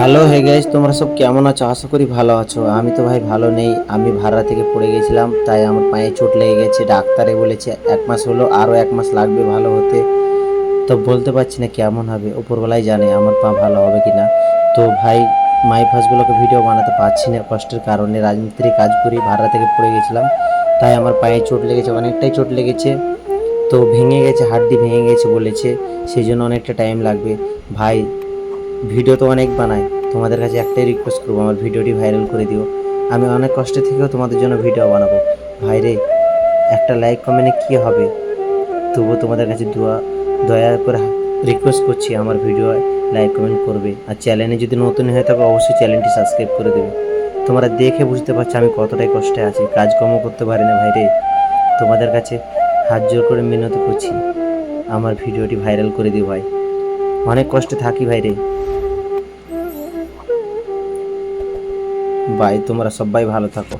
Hello hey guys তোমরা সব কেমন আছো? আশা করি ভালো আছো। আমি তো ভাই ভালো নেই। আমি ভাড়া থেকে পড়ে গেছিলাম, তাই আমার পায়ে চোট লেগে গেছে। ডাক্তারে বলেছে এক মাস হলো, আরও এক মাস লাগবে ভালো হতে। তো বলতে পারছি না কেমন হবে। ওপরবেলায় জানে আমার পা ভালো হবে কি না তো ভাই মাই ফাসগুলোকে ভিডিও বানাতে পারছি না। কষ্টের কারণে রাজমিস্ত্রি কাজ করি, ভাড়া থেকে পড়ে গেছিলাম। তাই আমার পায়ে চোট লেগেছে, অনেকটাই চোট লেগেছে। তো ভেঙে গেছে, হাড্ডি ভেঙে গেছে বলেছে। সেই জন্য অনেকটা টাইম লাগবে। ভাই ভিডিও তো অনেক বানাই, তোমাদের কাছে একটাই রিকোয়েস্ট করব, আমার ভিডিওটি ভাইরাল করে দিও। আমি অনেক কষ্টে থেকেও তোমাদের জন্য ভিডিও বানাবো। ভাইরে, একটা লাইক কমেন্টে কী হবে? তবুও তোমাদের কাছে দোয়া, দয়া করে রিকোয়েস্ট করছি, আমার ভিডিও লাইক কমেন্ট করবে। আর চ্যানেলে যদি নতুন হয়ে থাকো, অবশ্যই চ্যানেলটি সাবস্ক্রাইব করে দেবে। তোমরা দেখে বুঝতে পারছ আমি কতটাই কষ্টে আছি, কাজকর্ম করতে পারি না ভাইরে। তোমাদের কাছে হাত জোর করে মিনতি করছি, আমার ভিডিওটি ভাইরাল করে দিও ভাই। অনেক কষ্টে থাকি ভাইরে। বাই তোমরা সবাই ভালো থাকো